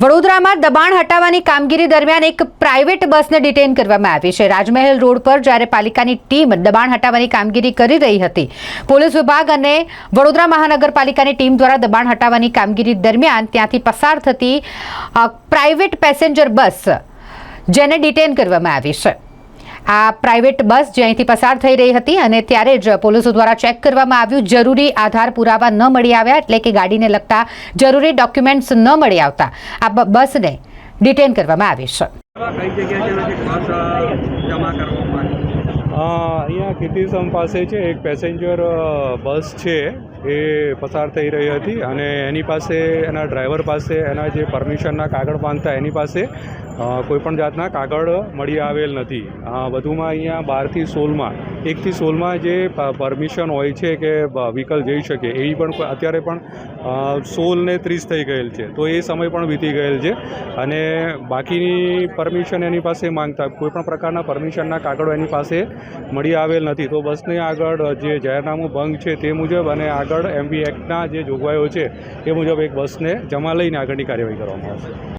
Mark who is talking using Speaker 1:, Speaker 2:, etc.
Speaker 1: વડોદરામાં દબાણ હટાવવાની કામગીરી દરમિયાન એક પ્રાઇવેટ બસને ડિટેન કરવામાં આવી છે. રાજમહેલ રોડ પર જ્યારે પાલિકાની ટીમ દબાણ હટાવવાની કામગીરી કરી રહી હતી, પોલીસ વિભાગ અને વડોદરા મહાનગરપાલિકાની ટીમ દ્વારા દબાણ હટાવવાની કામગીરી દરમિયાન ત્યાંથી પસાર થતી પ્રાઇવેટ પેસેન્જર બસ જેને ડિટેન કરવામાં આવી છે. આ પ્રાઇવેટ બસ જે અહીંથી પસાર થઈ રહી હતી અને ત્યારે જ પોલીસો દ્વારા ચેક કરવામાં આવ્યું, જરૂરી આધાર પુરાવા ન મળી આવ્યા એટલે કે ગાડીને લગતા જરૂરી ડોક્યુમેન્ટ્સ ન મળી આવતા. આ બસને ડિટેન કરવામાં આવી છે.
Speaker 2: અહીંયા કીર્તિસમ પાસે છે, એક પેસેન્જર બસ છે, એ પસાર થઈ રહી હતી અને એની પાસે, એના ડ્રાઈવર પાસે, એના જે પરમિશનના કાગળ બાંધતા એની પાસે કોઈપણ જાતના કાગળ મળી આવેલ નથી. વધુમાં અહીંયા બારથી સોળમાં એકથી સોળમાં જે પરમિશન હોય છે કે વ્હીકલ જઈ શકે, એવી પણ અત્યારે પણ સોળને ત્રીસ થઈ ગયેલ છે. તો એ સમય પણ વીતી ગયેલ છે. અને બાકીની પરમિશન એની પાસે માંગતા કોઈપણ પ્રકારના પરમિશનના કાગળો એની પાસે મળી આવેલ નથી. તો બસને આગળ જે જાહેરનામું ભંગ છે તે મુજબ અને આગળ એમબી એક્ટના જે જોગવાઈઓ છે, એ મુજબ એક બસને જમા લઈને આગળની કાર્યવાહી કરવામાં આવશે.